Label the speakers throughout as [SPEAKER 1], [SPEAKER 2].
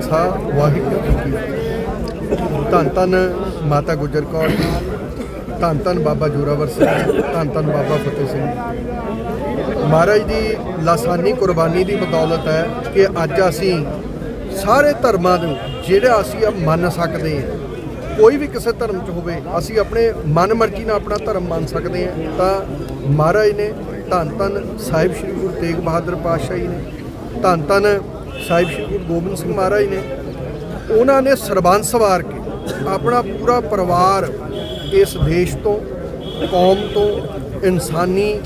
[SPEAKER 1] ਖਾਲਸਾ, ਵਾਹਿਗੁਰੂ ਜੀ ਕੀ ਫਤਿਹ। ਧੰਨ ਧੰਨ ਮਾਤਾ ਗੁਜਰ ਕੌਰ ਜੀ ਧੰਨ ਧੰਨ ਬਾਬਾ ਜੋਰਾਵਰ ਸਿੰਘ, ਧੰਨ ਧੰਨ ਬਾਬਾ ਫਤਿਹ ਸਿੰਘ। ਮਹਾਰਾਜ ਦੀ ਲਾਸਾਨੀ ਕੁਰਬਾਨੀ ਦੀ ਬਦੌਲਤ ਹੈ ਕਿ ਅੱਜ ਅਸੀਂ ਸਾਰੇ ਧਰਮਾਂ ਨੂੰ ਜਿਹੜਾ ਅਸੀਂ ਮੰਨ ਸਕਦੇ ਹਾਂ, ਕੋਈ ਵੀ ਕਿਸੇ ਧਰਮ 'ਚ ਹੋਵੇ, ਅਸੀਂ ਆਪਣੇ ਮਨ ਮਰਜ਼ੀ ਨਾਲ ਆਪਣਾ ਧਰਮ ਮੰਨ ਸਕਦੇ ਹਾਂ। ਤਾਂ ਮਹਾਰਾਜ ਨੇ ਧੰਨ ਧੰਨ ਸਾਹਿਬ ਸ੍ਰੀ ਗੁਰੂ ਤੇਗ ਬਹਾਦਰ ਪਾਤਸ਼ਾਹ ਜੀ ਨੇ ਧੰਨ ਧੰਨ ਸਾਹਿਬ ਸ੍ਰੀ ਗੁਰੂ ਗੋਬਿੰਦ ਸਿੰਘ ਮਹਾਰਾਜ ਨੇ, ਉਹਨਾਂ ਨੇ ਸਰਬੰਸ ਸਵਾਰ ਕੇ ਆਪਣਾ ਪੂਰਾ ਪਰਿਵਾਰ ਇਸ ਦੇਸ਼ ਤੋਂ, ਕੌਮ ਤੋਂ, ਇਨਸਾਨੀ,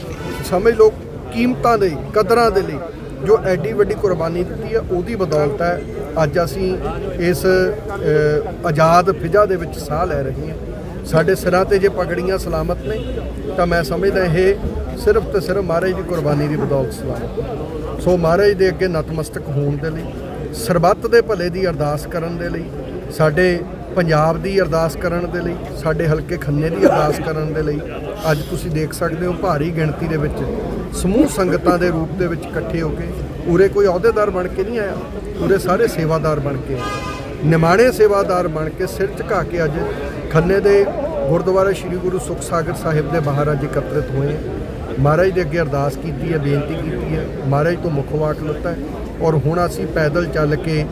[SPEAKER 1] ਸਮਝ ਲਓ, ਕੀਮਤਾਂ ਦੇ, ਕਦਰਾਂ ਦੇ ਲਈ ਜੋ ਐਡੀ ਵੱਡੀ ਕੁਰਬਾਨੀ ਦਿੱਤੀ ਹੈ, ਉਹਦੀ ਬਦੌਲਤ ਹੈ। ਅੱਜ ਅਸੀਂ ਇਸ ਆਜ਼ਾਦ ਫਿਜ਼ਾ ਦੇ ਵਿੱਚ ਸਾਹ ਲੈ ਰਹੇ ਹਾਂ। ਸਾਡੇ ਸਿਰਾਂ ਤੇ ਜੇ ਪਗੜੀਆਂ ਸਲਾਮਤ ਨੇ, ਤਾਂ ਮੈਂ ਸਮਝਦਾ ਇਹ ਸਿਰਫ ਤੇ ਸਿਰਫ ਮਹਾਰਾਜ ਦੀ ਕੁਰਬਾਨੀ ਦੀ ਬਦੌਲਤ ਸਲਾਮਤ ਸੋ ਮਹਾਰਾਜ ਦੇ ਅੱਗੇ ਨਤਮਸਤਕ ਹੋਣ ਦੇ ਲਈ, ਸਰਬੱਤ ਦੇ ਭਲੇ ਦੀ ਅਰਦਾਸ ਕਰਨ ਦੇ ਲਈ, ਸਾਡੇ ਪੰਜਾਬ ਦੀ ਅਰਦਾਸ ਕਰਨ ਦੇ ਲਈ, ਸਾਡੇ ਹਲਕੇ ਖੰਨੇ ਦੀ ਅਰਦਾਸ ਕਰਨ ਦੇ ਲਈ, ਅੱਜ ਤੁਸੀਂ ਦੇਖ ਸਕਦੇ ਹੋ ਭਾਰੀ ਗਿਣਤੀ ਦੇ ਵਿੱਚ ਸਮੂਹ ਸੰਗਤਾਂ ਦੇ ਰੂਪ ਦੇ ਵਿੱਚ ਇਕੱਠੇ ਹੋ ਕੇ, ਉਰੇ ਕੋਈ ਅਹੁਦੇਦਾਰ ਬਣ ਕੇ ਨਹੀਂ ਆਇਆ, ਉਰੇ ਸਾਰੇ ਸੇਵਾਦਾਰ ਬਣ ਕੇ ਆਏ। ਨਿਮਾਣੇ ਸੇਵਾਦਾਰ ਬਣ ਕੇ ਸਿਰ ਝੁਕਾ ਕੇ ਅੱਜ ਖੰਨੇ ਦੇ ਗੁਰਦੁਆਰਾ ਸ੍ਰੀ ਗੁਰੂ ਸੁਖ ਸਾਗਰ ਸਾਹਿਬ ਦੇ ਬਾਹਰ ਅੱਜ ਇਕੱਤਰਿਤ ਹੋਏ ਮਹਾਰਾਜ ਦੇ ਅੱਗੇ ਅਰਦਾਸ ਕੀਤੀ ਹੈ ਬੇਨਤੀ ਕੀਤੀ ਹੈ ਮਹਾਰਾਜ ਤੋਂ ਮੁੱਖ ਵਾਕ ਲਿੱਤਾ ਔਰ ਹੁਣ ਅਸੀਂ ਪੈਦਲ ਚੱਲ ਕੇ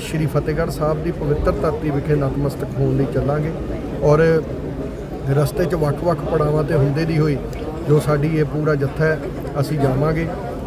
[SPEAKER 1] ਸ਼੍ਰੀ ਫਤਿਹਗੜ੍ਹ ਸਾਹਿਬ ਦੀ ਪਵਿੱਤਰ ਧਰਤੀ ਵਿਖੇ ਨਤਮਸਤਕ ਹੋਣ ਲਈ ਚੱਲਾਂਗੇ ਔਰ ਰਸਤੇ 'ਚ ਵੱਖ-ਵੱਖ ਪੜਾਵਾਂ ਤੇ ਹੁੰਦੇ ਦੀ ਹੋਈ ਜੋ ਸਾਡੀ ਇਹ ਪੂਰਾ ਜੱਥਾ ਹੈ ਅਸੀਂ ਜਾਵਾਂਗੇ।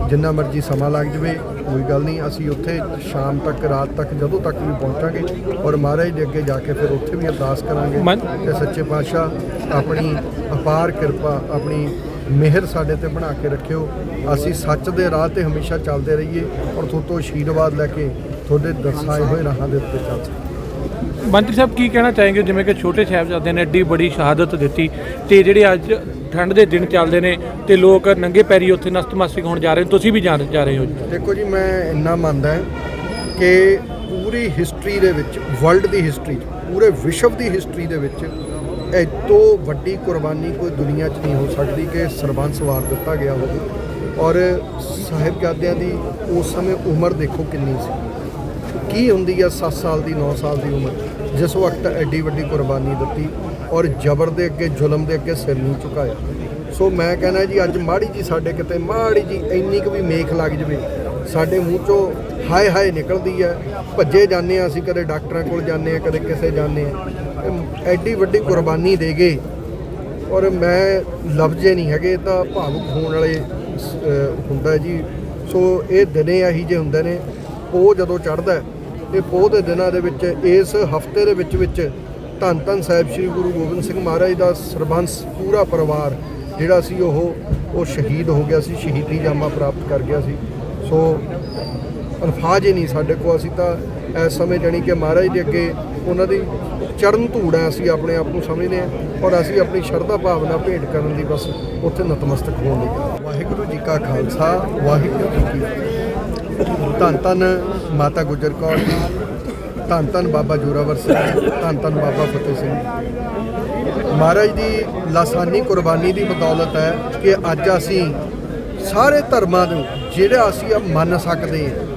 [SPEAKER 1] ਜਿੰਨਾ ਮਰਜ਼ੀ ਸਮਾਂ ਲੱਗ ਜਵੇ ਕੋਈ ਗੱਲ ਨਹੀਂ ਅਸੀਂ ਉੱਥੇ ਸ਼ਾਮ ਤੱਕ ਰਾਤ ਤੱਕ ਜਦੋਂ ਤੱਕ ਵੀ ਪਹੁੰਚਾਂਗੇ ਔਰ ਮਹਾਰਾਜ ਦੇ ਅੱਗੇ ਜਾ ਕੇ ਫਿਰ ਉੱਥੇ ਵੀ ਅਰਦਾਸ ਕਰਾਂਗੇ ਕਿ ਸੱਚੇ ਪਾਤਸ਼ਾਹ ਆਪਣੀ ਅਪਾਰ ਕਿਰਪਾ ਆਪਣੀ ਮਿਹਰ ਸਾਡੇ ਤੇ ਬਣਾ ਕੇ ਰੱਖਿਓ। ਅਸੀਂ ਸੱਚ ਦੇ ਰਾਹ ਤੇ ਹਮੇਸ਼ਾ ਚੱਲਦੇ ਰਹੀਏ ਔਰ ਤੁਹਾਡੇ ਤੋਂ ਆਸ਼ੀਰਵਾਦ ਲੈ ਕੇ ਤੁਹਾਡੇ ਦਰਸਾਏ ਹੋਏ ਰਾਹਾਂ ਦੇ ਉੱਤੇ ਚੱਲ ਸਕੀਏ।
[SPEAKER 2] ਮੰਤਰੀ ਸਾਹਿਬ ਕੀ ਕਹਿਣਾ ਚਾहेंगे ਜਿਵੇਂ ਕਿ ਛੋਟੇ ਸਾਹਿਬਜ਼ਾਦੇ ਨੇ ਐਡੀ ਬੜੀ ਸ਼ਹਾਦਤ ਦਿੱਤੀ ਤੇ ਜਿਹੜੇ ਅੱਜ ਠੰਡ ਦੇ ਦਿਨ ਚੱਲਦੇ ਨੇ ਤੇ ਲੋਕ ਨੰਗੇ ਪੈਰੀ ਉੱਥੇ ਨਸਤਮਸਤਕ ਹੋਣ ਜਾ ਰਹੇ ਨੇ ਤੁਸੀਂ ਵੀ ਜਾ ਜਾ ਰਹੇ ਹੋ
[SPEAKER 1] ਦੇਖੋ ਜੀ ਮੈਂ ਇੰਨਾ ਮੰਨਦਾ ਕਿ ਪੂਰੀ ਹਿਸਟਰੀ ਦੇ ਵਿੱਚ ਵਰਲਡ ਦੀ ਹਿਸਟਰੀ 'ਚ ਪੂਰੇ ਵਿਸ਼ਵ ਦੀ ਹਿਸਟਰੀ ਦੇ ਵਿੱਚ ਇਹ ਵੱਡੀ ਕੁਰਬਾਨੀ ਕੋਈ ਦੁਨੀਆ 'ਚ ਨਹੀਂ ਹੋ ਸਕਦੀ ਕਿ ਸਰਬੰਸ ਵਾਰ ਦਿੱਤਾ ਗਿਆ ਹੋਵੇ। ਔਰ ਸਾਹਿਬਜ਼ਾਦਿਆਂ ਦੀ ਉਸ ਸਮੇਂ ਉਮਰ ਦੇਖੋ ਕਿੰਨੀ ਸੀ। ਕੀ ਹੁੰਦੀ ਆ 7 ਸਾਲ ਦੀ 9 ਸਾਲ ਦੀ ਉਮਰ? ਜਿਸ ਵਕਤ ਐਡੀ ਵੱਡੀ ਕੁਰਬਾਨੀ ਦਿੱਤੀ ਔਰ ਜ਼ਬਰ ਦੇ ਅੱਗੇ, ਜ਼ੁਲਮ ਦੇ ਅੱਗੇ ਸਿਰ ਨਹੀਂ ਝੁਕਾਇਆ। ਸੋ ਮੈਂ ਕਹਿੰਦਾ ਜੀ, ਅੱਜ ਮਾੜੀ ਜੀ ਸਾਡੇ ਕਿਤੇ ਮਾੜੀ ਜੀ ਇੰਨੀ ਕੁ ਵੀ ਮੇਖ ਲੱਗ ਜਵੇ, ਸਾਡੇ ਮੂੰਹ ਚੋਂ ਹਾਏ ਹਾਏ ਨਿਕਲਦੀ ਹੈ। ਭੱਜੇ ਜਾਂਦੇ ਆ ਅਸੀਂ, ਕਦੇ ਡਾਕਟਰਾਂ ਕੋਲ ਜਾਂਦੇ ਆ ਕਦੇ ਕਿਸੇ ਜਾਂਦੇ ਆ ਐਡੀ ਵੱਡੀ ਕੁਰਬਾਨੀ ਦੇ ਗਏ ਔਰ ਮੈਂ ਲਫ਼ਜ਼ੇ ਨਹੀਂ ਹੈਗੇ ਤਾਂ ਭਾਵੁਕ ਹੋਣ ਵਾਲੇ ਹੁੰਦਾ ਜੀ। ਸੋ ਇਹ ਦਿਨੇ ਇਹੀ ਜਿਹੇ ਹੁੰਦੇ ਨੇ ਪੋਹ ਜਦੋਂ ਚੜ੍ਹਦਾ ਹੈ, ਇਹ ਪੋਹ ਦੇ ਦਿਨਾਂ ਦੇ ਵਿੱਚ ਇਸ ਹਫ਼ਤੇ ਦੇ ਵਿੱਚ ਵਿੱਚ ਧੰਨ ਧੰਨ ਸਾਹਿਬ ਸ੍ਰੀ ਗੁਰੂ ਗੋਬਿੰਦ ਸਿੰਘ ਮਹਾਰਾਜ ਦਾ ਸਰਬੰਸ ਪੂਰਾ ਪਰਿਵਾਰ ਜਿਹੜਾ ਸੀ ਉਹ ਉਹ ਸ਼ਹੀਦ ਹੋ ਗਿਆ ਸੀ ਸ਼ਹੀਦੀ ਜਾਮਾ ਪ੍ਰਾਪਤ ਕਰ ਗਿਆ ਸੀ। ਸੋ ਅਲਫਾਜ਼ ਹੀ ਨਹੀਂ ਸਾਡੇ ਕੋਲ ਅਸੀਂ ਤਾਂ ਇਸ ਸਮੇਂ ਜਾਣੀ ਕਿ ਮਹਾਰਾਜ ਦੇ ਅੱਗੇ ਉਹਨਾਂ ਦੀ ਚੜਨ ਧੂੜ ਹੈ, ਅਸੀਂ ਆਪਣੇ ਆਪ ਨੂੰ ਸਮਝਦੇ ਹਾਂ ਔਰ ਅਸੀਂ ਆਪਣੀ ਸ਼ਰਧਾ ਭਾਵਨਾ ਭੇਟ ਕਰਨ ਦੀ ਬਸ ਉੱਥੇ ਨਤਮਸਤਕ ਹੋਣ ਲਈ ਵਾਹਿਗੁਰੂ ਜੀ ਕਾ ਖਾਲਸਾ, ਵਾਹਿਗੁਰੂ ਜੀ ਕੀ ਫਤਿਹ। ਧੰਨ ਧੰਨ ਮਾਤਾ ਗੁਜਰ ਕੌਰ ਜੀ, ਧੰਨ ਧੰਨ ਬਾਬਾ ਜੋਰਾਵਰ ਸਿੰਘ ਧੰਨ ਧੰਨ ਬਾਬਾ ਫਤਿਹ ਸਿੰਘ ਮਹਾਰਾਜ ਦੀ ਲਾਸਾਨੀ ਕੁਰਬਾਨੀ ਦੀ ਬਦੌਲਤ ਹੈ ਕਿ ਅੱਜ ਅਸੀਂ ਸਾਰੇ ਧਰਮਾਂ ਨੂੰ ਜਿਹੜਾ ਅਸੀਂ ਮੰਨ ਸਕਦੇ ਹਾਂ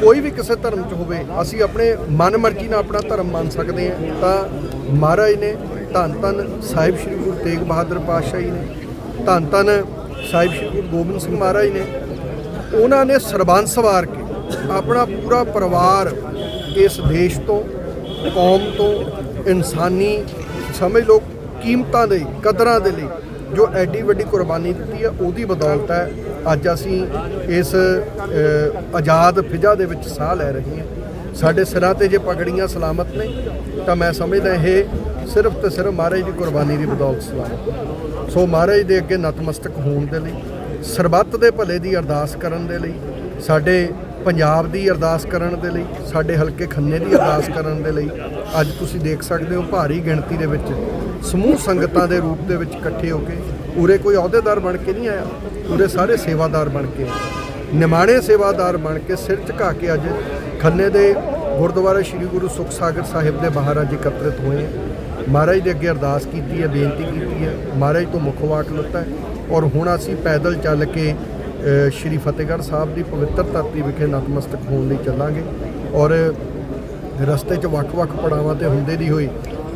[SPEAKER 1] ਕੋਈ ਵੀ ਕਿਸੇ ਧਰਮ 'ਚ ਹੋਵੇ, ਅਸੀਂ ਆਪਣੇ ਮਨ ਮਰਜ਼ੀ ਨਾਲ ਆਪਣਾ ਧਰਮ ਮੰਨ ਸਕਦੇ ਹਾਂ। ਤਾਂ ਮਹਾਰਾਜ ਨੇ ਧੰਨ ਧੰਨ ਸਾਹਿਬ ਸ੍ਰੀ ਗੁਰੂ ਤੇਗ ਬਹਾਦਰ ਪਾਤਸ਼ਾਹ ਜੀ ਨੇ, ਧੰਨ ਧੰਨ ਸਾਹਿਬ ਸ੍ਰੀ ਗੁਰੂ ਗੋਬਿੰਦ ਸਿੰਘ ਮਹਾਰਾਜ ਨੇ, ਉਹਨਾਂ ਨੇ ਸਰਬੰਸ ਸਵਾਰ ਕੇ ਆਪਣਾ ਪੂਰਾ ਪਰਿਵਾਰ ਇਸ ਦੇਸ਼ ਤੋਂ, ਕੌਮ ਤੋਂ, ਇਨਸਾਨੀ ਸਮਝ ਲਓ ਕੀਮਤਾਂ ਦੇ, ਕਦਰਾਂ ਦੇ ਲਈ ਜੋ ਐਡੀ ਵੱਡੀ ਕੁਰਬਾਨੀ ਦਿੱਤੀ ਹੈ, ਉਹਦੀ ਬਦੌਲਤ ਹੈ, ਅੱਜ ਅਸੀਂ ਇਸ ਆਜ਼ਾਦ ਫਿਜ਼ਾ ਦੇ ਵਿੱਚ ਸਾਹ ਲੈ ਰਹੇ ਹਾਂ। ਸਾਡੇ ਸਿਰਾਂ ਤੇ ਜੇ ਪਗੜੀਆਂ ਸਲਾਮਤ ਨੇ, ਤਾਂ ਮੈਂ ਸਮਝਦਾ ਇਹ ਸਿਰਫ ਤੇ ਸਿਰਫ ਮਹਾਰਾਜ ਦੀ ਕੁਰਬਾਨੀ ਦੀ ਬਦੌਲਤ ਸਲਾਮਤ ਸੋ ਮਹਾਰਾਜ ਦੇ ਅੱਗੇ ਨਤਮਸਤਕ ਹੋਣ ਦੇ ਲਈ, ਸਰਬੱਤ ਦੇ ਭਲੇ ਦੀ ਅਰਦਾਸ ਕਰਨ ਦੇ ਲਈ, ਸਾਡੇ ਪੰਜਾਬ ਦੀ ਅਰਦਾਸ ਕਰਨ ਦੇ ਲਈ, ਸਾਡੇ ਹਲਕੇ ਖੰਨੇ ਦੀ ਅਰਦਾਸ ਕਰਨ ਦੇ ਲਈ ਅੱਜ ਤੁਸੀਂ ਦੇਖ ਸਕਦੇ ਹੋ ਭਾਰੀ ਗਿਣਤੀ ਦੇ ਵਿੱਚ ਸਮੂਹ ਸੰਗਤਾਂ ਦੇ ਰੂਪ ਦੇ ਵਿੱਚ ਇਕੱਠੇ ਹੋ ਕੇ ਉਰੇ ਕੋਈ ਅਹੁਦੇਦਾਰ ਬਣ ਕੇ ਨਹੀਂ ਆਇਆ, ਉਰੇ ਸਾਰੇ ਸੇਵਾਦਾਰ ਬਣ ਕੇ ਆਏ। ਨਿਮਾਣੇ ਸੇਵਾਦਾਰ ਬਣ ਕੇ ਸਿਰ ਝੁਕਾ ਕੇ ਅੱਜ ਖੰਨੇ ਦੇ ਗੁਰਦੁਆਰਾ ਸ੍ਰੀ ਗੁਰੂ ਸੁਖ ਸਾਗਰ ਸਾਹਿਬ ਦੇ ਬਾਹਰ ਅੱਜ ਇਕੱਤਰਿਤ ਹੋਏ ਹਾਂ ਮਹਾਰਾਜ ਦੇ ਅੱਗੇ ਅਰਦਾਸ ਕੀਤੀ ਹੈ, ਬੇਨਤੀ ਕੀਤੀ ਹੈ, ਮਹਾਰਾਜ ਤੋਂ ਮੁੱਖ ਵਾਕ ਲਿੱਤਾ ਔਰ ਹੁਣ ਅਸੀਂ ਪੈਦਲ ਚੱਲ ਕੇ ਸ਼੍ਰੀ ਫਤਿਹਗੜ੍ਹ ਸਾਹਿਬ ਦੀ ਪਵਿੱਤਰ ਧਰਤੀ ਵਿਖੇ ਨਤਮਸਤਕ ਹੋਣ ਲਈ ਚੱਲਾਂਗੇ ਔਰ ਰਸਤੇ 'ਚ ਵੱਖ-ਵੱਖ ਪੜਾਵਾਂ ਤੇ ਹੁੰਦੇ ਦੀ ਹੋਈ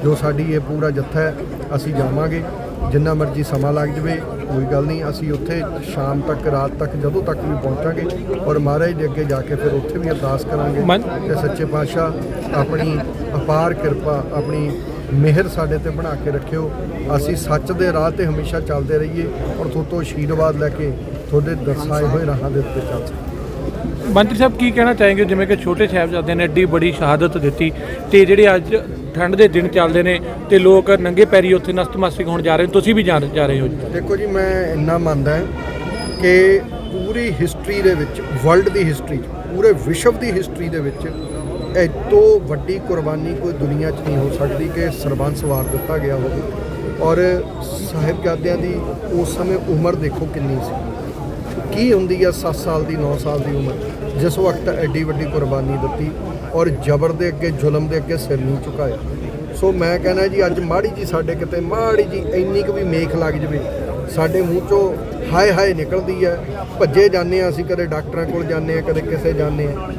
[SPEAKER 1] ਜੋ ਸਾਡੀ ਇਹ ਪੂਰਾ ਜੱਥਾ ਹੈ ਅਸੀਂ ਜਾਵਾਂਗੇ। ਜਿੰਨਾ ਮਰਜ਼ੀ ਸਮਾਂ ਲੱਗ ਜਵੇ ਕੋਈ ਗੱਲ ਨਹੀਂ ਅਸੀਂ ਉੱਥੇ ਸ਼ਾਮ ਤੱਕ ਰਾਤ ਤੱਕ ਜਦੋਂ ਤੱਕ ਵੀ ਪਹੁੰਚਾਂਗੇ ਔਰ ਮਹਾਰਾਜ ਦੇ ਅੱਗੇ ਜਾ ਕੇ ਫਿਰ ਉੱਥੇ ਵੀ ਅਰਦਾਸ ਕਰਾਂਗੇ। ਕਿ ਸੱਚੇ ਪਾਤਸ਼ਾਹ ਆਪਣੀ ਅਪਾਰ ਕਿਰਪਾ ਆਪਣੀ ਮਿਹਰ ਸਾਡੇ ਤੇ ਬਣਾ ਕੇ ਰੱਖਿਓ। ਅਸੀਂ ਸੱਚ ਦੇ ਰਾਹ ਤੇ ਹਮੇਸ਼ਾ ਚੱਲਦੇ ਰਹੀਏ ਔਰ ਤੁਹਾਡੇ ਤੋਂ ਆਸ਼ੀਰਵਾਦ ਲੈ ਕੇ ਤੁਹਾਡੇ ਦਰਸਾਏ ਹੋਏ ਰਾਹਾਂ ਦੇ ਉੱਤੇ ਚੱਲ
[SPEAKER 2] ਮੰਤਰੀ ਸਾਹਿਬ ਕੀ ਕਹਿਣਾ ਚਾहेंगे ਜਿਵੇਂ ਕਿ ਛੋਟੇ ਸਾਹਿਬਜ਼ਾਦਿਆਂ ਨੇ ਐਡੀ ਬੜੀ ਸ਼ਹਾਦਤ ਦਿੱਤੀ ਤੇ ਜਿਹੜੇ ਅੱਜ ਠੰਡ ਦੇ ਦਿਨ ਚੱਲਦੇ ਨੇ ਤੇ ਲੋਕ ਨੰਗੇ ਪੈਰੀ ਉੱਥੇ ਨਤਮਸਤਕ ਹੋਣ ਜਾ ਰਹੇ ਨੇ ਤੁਸੀਂ ਵੀ ਜਾ ਜਾ ਰਹੇ ਹੋ
[SPEAKER 1] ਦੇਖੋ ਜੀ ਮੈਂ ਇੰਨਾ ਮੰਨਦਾ ਕਿ ਪੂਰੀ ਹਿਸਟਰੀ ਦੇ ਵਿੱਚ ਵਰਲਡ ਦੀ ਹਿਸਟਰੀ ਪੂਰੇ ਵਿਸ਼ਵ ਦੀ ਹਿਸਟਰੀ ਦੇ ਵਿੱਚ ਇਹ ਤੋਂ ਵੱਡੀ ਕੁਰਬਾਨੀ ਕੋਈ ਦੁਨੀਆ 'ਚ ਨਹੀਂ ਹੋ ਸਕਦੀ ਕਿ ਸਰਬੰਸ ਵਾਰ ਦਿੱਤਾ ਗਿਆ ਹੋਵੇ। ਔਰ ਸਾਹਿਬਜ਼ਾਦਿਆਂ ਦੀ ਉਸ ਸਮੇਂ ਉਮਰ ਦੇਖੋ ਕਿੰਨੀ ਸੀ। ਕੀ ਹੁੰਦੀ ਆ 7 ਸਾਲ ਦੀ 9 ਸਾਲ ਦੀ ਉਮਰ? ਜਿਸ ਵਕਤ ਐਡੀ ਵੱਡੀ ਕੁਰਬਾਨੀ ਦਿੱਤੀ ਔਰ ਜ਼ਬਰ ਦੇ ਅੱਗੇ, ਜ਼ੁਲਮ ਦੇ ਅੱਗੇ ਸਿਰ ਨਹੀਂ ਝੁਕਾਇਆ। ਸੋ ਮੈਂ ਕਹਿੰਦਾ ਜੀ, ਅੱਜ ਮਾੜੀ ਜੀ ਸਾਡੇ ਕਿਤੇ ਮਾੜੀ ਜੀ ਇੰਨੀ ਕੁ ਵੀ ਮੇਖ ਲੱਗ ਜਵੇ, ਸਾਡੇ ਮੂੰਹ ਚੋਂ ਹਾਏ ਹਾਏ ਨਿਕਲਦੀ ਹੈ ਭੱਜੇ ਜਾਂਦੇ ਆ ਅਸੀਂ, ਕਦੇ ਡਾਕਟਰਾਂ ਕੋਲ ਜਾਂਦੇ ਆ, ਕਦੇ ਕਿਸੇ ਜਾਂਦੇ ਆ।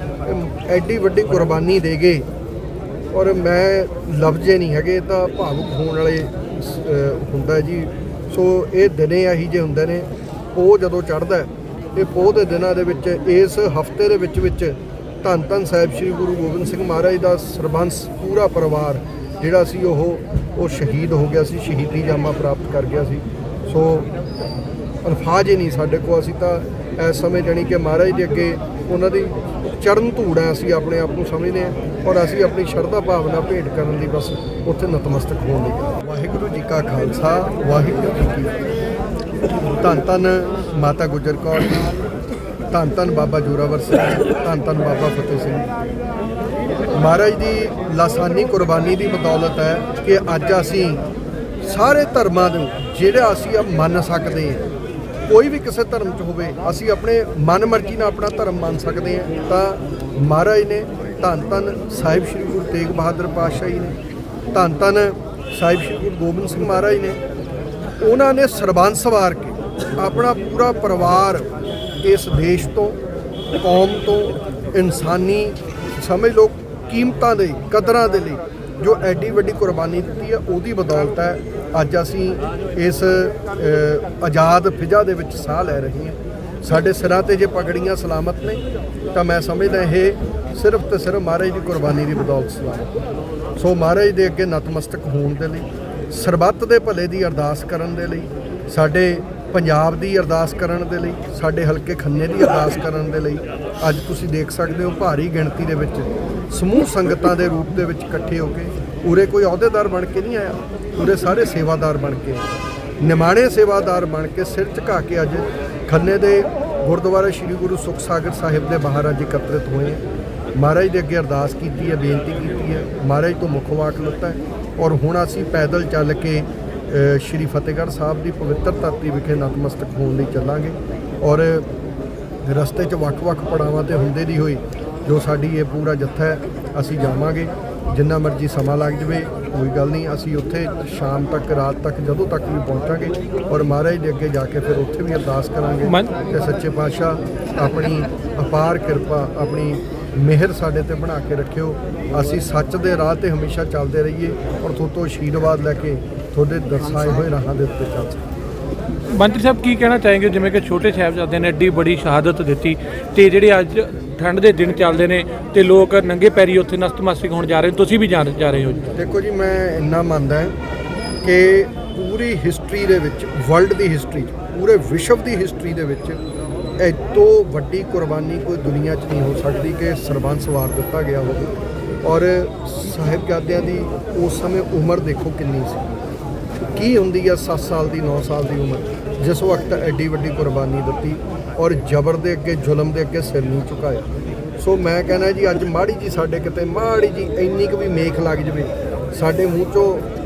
[SPEAKER 1] ਐਡੀ ਵੱਡੀ ਕੁਰਬਾਨੀ ਦੇ ਗਏ ਔਰ ਮੈਂ ਲਫ਼ਜ਼ੇ ਨਹੀਂ ਹੈਗੇ, ਇਹ ਤਾਂ ਭਾਵੁਕ ਹੋਣ ਵਾਲੇ ਹੁੰਦਾ ਜੀ। ਸੋ ਇਹ ਦਿਨੇ ਆਹੀ ਜੇ ਹੁੰਦੇ ਨੇ, ਉਹ ਜਦੋਂ ਚੜ੍ਹਦਾ ਇਹ ਪੋਹ ਦੇ ਦਿਨਾਂ ਦੇ ਵਿੱਚ, ਇਸ ਹਫ਼ਤੇ ਦੇ ਵਿੱਚ ਵਿੱਚ ਧੰਨ ਧੰਨ ਸਾਹਿਬ ਸ੍ਰੀ ਗੁਰੂ ਗੋਬਿੰਦ ਸਿੰਘ ਮਹਾਰਾਜ ਦਾ ਸਰਬੰਸ ਪੂਰਾ ਪਰਿਵਾਰ ਜਿਹੜਾ ਸੀ ਉਹ ਉਹ ਸ਼ਹੀਦ ਹੋ ਗਿਆ ਸੀ, ਸ਼ਹੀਦੀ ਜਾਮਾ ਪ੍ਰਾਪਤ ਕਰ ਗਿਆ ਸੀ। ਸੋ ਅਲਫਾਜ਼ ਹੀ ਨਹੀਂ ਸਾਡੇ ਕੋਲ, ਅਸੀਂ ਤਾਂ ਇਸ ਸਮੇਂ ਜਾਣੀ ਕਿ ਮਹਾਰਾਜ ਦੇ ਅੱਗੇ ਉਹਨਾਂ ਦੀ ਚਰਨ ਧੂੜ ਹੈ, ਅਸੀਂ ਆਪਣੇ ਆਪ ਨੂੰ ਸਮਝਦੇ ਹਾਂ ਔਰ ਅਸੀਂ ਆਪਣੀ ਸ਼ਰਧਾ ਭਾਵਨਾ ਭੇਟ ਕਰਨ ਲਈ ਬਸ ਉੱਥੇ ਨਤਮਸਤਕ ਹੋਣ ਲਈ। ਵਾਹਿਗੁਰੂ ਜੀ ਕਾ ਖਾਲਸਾ, ਵਾਹਿਗੁਰੂ ਜੀ ਕੀ ਫਤਿਹ। ਧੰਨ ਧੰਨ ਮਾਤਾ ਗੁਜਰ ਕੌਰ ਜੀ, ਧੰਨ ਧੰਨ ਬਾਬਾ ਜੋਰਾਵਰ ਸਿੰਘ, ਧੰਨ ਧੰਨ ਬਾਬਾ ਫਤਿਹ ਸਿੰਘ। ਮਹਾਰਾਜ ਦੀ ਲਾਸਾਨੀ ਕੁਰਬਾਨੀ ਦੀ ਬਦੌਲਤ ਹੈ ਕਿ ਅੱਜ ਅਸੀਂ ਸਾਰੇ ਧਰਮਾਂ ਨੂੰ ਜਿਹੜਾ ਅਸੀਂ ਮੰਨ ਸਕਦੇ ਹਾਂ, ਕੋਈ ਵੀ ਕਿਸੇ ਧਰਮ 'ਚ ਹੋਵੇ, ਅਸੀਂ ਆਪਣੇ ਮਨ ਮਰਜ਼ੀ ਨਾਲ ਆਪਣਾ ਧਰਮ ਮੰਨ ਸਕਦੇ ਹਾਂ। ਤਾਂ ਮਹਾਰਾਜ ਨੇ ਧੰਨ ਧੰਨ ਸਾਹਿਬ ਸ੍ਰੀ ਗੁਰੂ ਤੇਗ ਬਹਾਦਰ ਪਾਤਸ਼ਾਹ ਜੀ ਨੇ, ਧੰਨ ਧੰਨ ਸਾਹਿਬ ਸ੍ਰੀ ਗੁਰੂ ਗੋਬਿੰਦ ਸਿੰਘ ਮਹਾਰਾਜ ਨੇ ਉਹਨਾਂ ਨੇ ਸਰਬੰਸ ਵਾਰ ਕੇ ਆਪਣਾ ਪੂਰਾ ਪਰਿਵਾਰ ਇਸ ਦੇਸ਼ ਤੋਂ, ਕੌਮ ਤੋਂ, ਇਨਸਾਨੀ ਸਮਝ ਲਓ, ਕੀਮਤਾਂ ਦੇ ਕਦਰਾਂ ਦੇ ਲਈ, ਜੋ ਐਡੀ ਵੱਡੀ ਕੁਰਬਾਨੀ ਦਿੱਤੀ ਹੈ, ਉਹਦੀ ਬਦੌਲਤ ਹੈ, ਅੱਜ ਅਸੀਂ ਇਸ ਆਜ਼ਾਦ ਫਿਜ਼ਾ ਦੇ ਵਿੱਚ ਸਾਹ ਲੈ ਰਹੇ ਹਾਂ। ਸਾਡੇ ਸਿਰਾਂ ਤੇ ਜੇ ਪਗੜੀਆਂ ਸਲਾਮਤ ਨੇ, ਤਾਂ ਮੈਂ ਸਮਝਦਾ ਇਹ ਸਿਰਫ ਤੇ ਸਿਰਫ ਮਹਾਰਾਜ ਦੀ ਕੁਰਬਾਨੀ ਦੀ ਬਦੌਲਤ ਸਲਾਮਤ ਸੋ ਮਹਾਰਾਜ ਦੇ ਅੱਗੇ ਨਤਮਸਤਕ ਹੋਣ ਦੇ ਲਈ ਸਰਬੱਤ ਦੇ ਭਲੇ ਦੀ ਅਰਦਾਸ ਕਰਨ ਦੇ ਲਈ, ਸਾਡੇ ਪੰਜਾਬ ਦੀ ਅਰਦਾਸ ਕਰਨ ਦੇ ਲਈ, ਸਾਡੇ ਹਲਕੇ ਖੰਨੇ ਦੀ ਅਰਦਾਸ ਕਰਨ ਦੇ ਲਈ, ਅੱਜ ਤੁਸੀਂ ਦੇਖ ਸਕਦੇ ਹੋ ਭਾਰੀ ਗਿਣਤੀ ਦੇ ਵਿੱਚ ਸਮੂਹ ਸੰਗਤਾਂ ਦੇ ਰੂਪ ਦੇ ਵਿੱਚ ਇਕੱਠੇ ਹੋ ਕੇ ਉਰੇ ਕੋਈ ਅਹੁਦੇਦਾਰ ਬਣ ਕੇ ਨਹੀਂ ਆਇਆ ਉਰੇ ਸਾਰੇ ਸੇਵਾਦਾਰ ਬਣ ਕੇ ਆਏ। ਨਿਮਾਣੇ ਸੇਵਾਦਾਰ ਬਣ ਕੇ ਸਿਰ ਝੁਕਾ ਕੇ ਅੱਜ ਖੰਨੇ ਦੇ ਗੁਰਦੁਆਰਾ ਸ੍ਰੀ ਗੁਰੂ ਸੁਖ ਸਾਗਰ ਸਾਹਿਬ ਦੇ ਬਾਹਰ ਅੱਜ ਇਕੱਤਰਿਤ ਹੋਏ ਮਹਾਰਾਜ ਦੇ ਅੱਗੇ ਅਰਦਾਸ ਕੀਤੀ ਹੈ, ਬੇਨਤੀ ਕੀਤੀ ਹੈ, ਮਹਾਰਾਜ ਤੋਂ ਮੁੱਖ ਵਾਕ ਲੱਤਾ ਹੈ ਔਰ ਹੁਣ ਅਸੀਂ ਪੈਦਲ ਚੱਲ ਕੇ ਸ਼੍ਰੀ ਫਤਿਹਗੜ੍ਹ ਸਾਹਿਬ ਦੀ ਪਵਿੱਤਰ ਧਰਤੀ ਵਿਖੇ ਨਤਮਸਤਕ ਹੋਣ ਲਈ ਚੱਲਾਂਗੇ। ਔਰ ਰਸਤੇ 'ਚ ਵੱਖ-ਵੱਖ ਪੜਾਵਾਂ ਤੇ ਹੁੰਦੇ ਦੀ ਹੋਈ ਜੋ ਸਾਡੀ ਇਹ ਪੂਰਾ ਜੱਥਾ ਹੈ ਅਸੀਂ ਜਾਵਾਂਗੇ। ਜਿੰਨਾ ਮਰਜ਼ੀ ਸਮਾਂ ਲੱਗ ਜਵੇ ਕੋਈ ਗੱਲ ਨਹੀਂ ਅਸੀਂ ਉੱਥੇ ਸ਼ਾਮ ਤੱਕ ਰਾਤ ਤੱਕ ਜਦੋਂ ਤੱਕ ਵੀ ਪਹੁੰਚਾਂਗੇ। ਔਰ ਮਹਾਰਾਜ ਦੇ ਅੱਗੇ ਜਾ ਕੇ ਫਿਰ ਉੱਥੇ ਵੀ ਅਰਦਾਸ ਕਰਾਂਗੇ ਕਿ ਸੱਚੇ ਪਾਤਸ਼ਾਹ ਆਪਣੀ ਅਪਾਰ ਕਿਰਪਾ ਆਪਣੀ ਮਿਹਰ ਸਾਡੇ ਤੇ ਬਣਾ ਕੇ ਰੱਖਿਓ। ਅਸੀਂ ਸੱਚ ਦੇ ਰਾਹ ਤੇ ਹਮੇਸ਼ਾ ਚੱਲਦੇ ਰਹੀਏ ਔਰ ਤੁਹਾਡੇ ਤੋਂ ਆਸ਼ੀਰਵਾਦ ਲੈ ਕੇ ਤੁਹਾਡੇ ਦਰਸਾਏ ਹੋਏ ਰਾਹਾਂ ਦੇ ਉੱਤੇ ਚੱਲ ਸਕੀਏ।
[SPEAKER 2] ਮੰਤਰੀ ਸਾਹਿਬ ਕੀ ਕਹਿਣਾ ਚਾहेंगे ਜਿਵੇਂ ਕਿ ਛੋਟੇ ਸਾਹਿਬਜ਼ਾਦਿਆਂ ਨੇ ਐਡੀ ਬੜੀ ਸ਼ਹਾਦਤ ਦਿੱਤੀ ਤੇ ਜਿਹੜੇ ਅੱਜ ਠੰਡ ਦੇ ਦਿਨ ਚੱਲਦੇ ਨੇ ਤੇ ਲੋਕ ਨੰਗੇ ਪੈਰੀ ਉੱਥੇ ਨਤਮਸਤਕ ਹੋਣ ਜਾ ਰਹੇ ਤੁਸੀਂ ਵੀ ਜਾ ਜਾ ਰਹੇ ਹੋ
[SPEAKER 1] ਦੇਖੋ ਜੀ ਮੈਂ ਇੰਨਾ ਮੰਨਦਾ ਕਿ ਪੂਰੀ ਹਿਸਟਰੀ ਦੇ ਵਿੱਚ ਵਰਲਡ ਦੀ ਹਿਸਟਰੀ ਪੂਰੇ ਵਿਸ਼ਵ ਦੀ ਹਿਸਟਰੀ ਦੇ ਵਿੱਚ ਇਹ ਵੱਡੀ ਕੁਰਬਾਨੀ ਕੋਈ ਦੁਨੀਆ 'ਚ ਨਹੀਂ ਹੋ ਸਕਦੀ ਕਿ ਸਰਬੰਸ ਵਾਰ ਦਿੱਤਾ ਗਿਆ ਹੋਵੇ। ਔਰ ਸਾਹਿਬਜ਼ਾਦਿਆਂ ਦੀ ਉਸ ਸਮੇਂ ਉਮਰ ਦੇਖੋ ਕਿੰਨੀ ਸੀ। ਕੀ ਹੁੰਦੀ ਆ 7 ਸਾਲ ਦੀ 9 ਸਾਲ ਦੀ ਉਮਰ? ਜਿਸ ਵਕਤ ਐਡੀ ਵੱਡੀ ਕੁਰਬਾਨੀ ਦਿੱਤੀ ਔਰ ਜ਼ਬਰ ਦੇ ਅੱਗੇ, ਜ਼ੁਲਮ ਦੇ ਅੱਗੇ ਸਿਰ ਨਹੀਂ ਝੁਕਾਇਆ। ਸੋ ਮੈਂ ਕਹਿੰਦਾ ਜੀ, ਅੱਜ ਮਾੜੀ ਜੀ ਸਾਡੇ ਕਿਤੇ, ਮਾੜੀ ਜੀ ਇੰਨੀ ਕੁ ਵੀ ਮੇਖ ਲੱਗ ਜਵੇ ਸਾਡੇ ਮੂੰਹ ਚੋਂ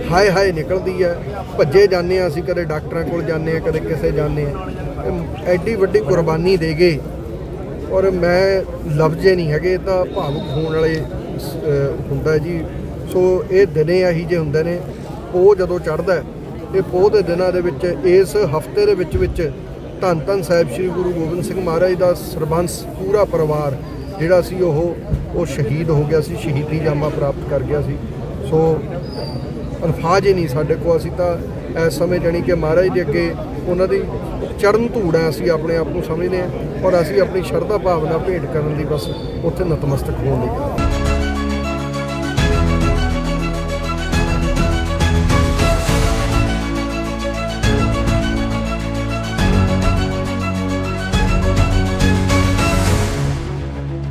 [SPEAKER 1] ਹਾਏ ਹਾਏ ਨਿਕਲਦੀ ਹੈ। ਭੱਜੇ ਜਾਂਦੇ ਆ ਅਸੀਂ, ਕਦੇ ਡਾਕਟਰਾਂ ਕੋਲ ਜਾਂਦੇ ਆ ਕਦੇ ਕਿਸੇ ਜਾਂਦੇ ਆ ਇਹ ਐਡੀ ਵੱਡੀ ਕੁਰਬਾਨੀ ਦੇ ਗਏ ਔਰ ਮੈਂ ਲਫ਼ਜ਼ੇ ਨਹੀਂ ਹੈਗੇ ਤਾਂ ਭਾਵੁਕ ਹੋਣ ਵਾਲੇ ਹੁੰਦਾ ਜੀ। ਸੋ ਇਹ ਦਿਨੇ ਆਹੀ ਜੇ ਹੁੰਦੇ ਨੇ। ਉਹ ਜਦੋਂ ਚੜ੍ਹਦਾ ਇਹ ਪੋਹ ਦੇ ਦਿਨਾਂ ਦੇ ਵਿੱਚ, ਇਸ ਹਫ਼ਤੇ ਦੇ ਵਿੱਚ ਵਿੱਚ ਧੰਨ ਧੰਨ ਸਾਹਿਬ ਸ੍ਰੀ ਗੁਰੂ ਗੋਬਿੰਦ ਸਿੰਘ ਮਹਾਰਾਜ ਦਾ ਸਰਬੰਸ ਪੂਰਾ ਪਰਿਵਾਰ ਜਿਹੜਾ ਸੀ, ਉਹ ਉਹ ਸ਼ਹੀਦ ਹੋ ਗਿਆ ਸੀ, ਸ਼ਹੀਦੀ ਜਾਮਾ ਪ੍ਰਾਪਤ ਕਰ ਗਿਆ ਸੀ। ਸੋ ਅਲਫਾਜ਼ ਹੀ ਨਹੀਂ ਸਾਡੇ ਕੋਲ। ਅਸੀਂ ਤਾਂ ਇਸ ਸਮੇਂ ਜਾਣੀ ਕਿ ਮਹਾਰਾਜ ਦੇ ਅੱਗੇ ਉਹਨਾਂ ਦੀ ਚੜਨ ਧੂੜ ਹੈ, ਅਸੀਂ ਆਪਣੇ ਆਪ ਨੂੰ ਸਮਝਦੇ ਹਾਂ ਔਰ ਅਸੀਂ ਆਪਣੀ ਸ਼ਰਧਾ ਭਾਵਨਾ ਭੇਟ ਕਰਨ ਲਈ ਬਸ ਉੱਥੇ ਨਤਮਸਤਕ ਹੋਣ ਲਈ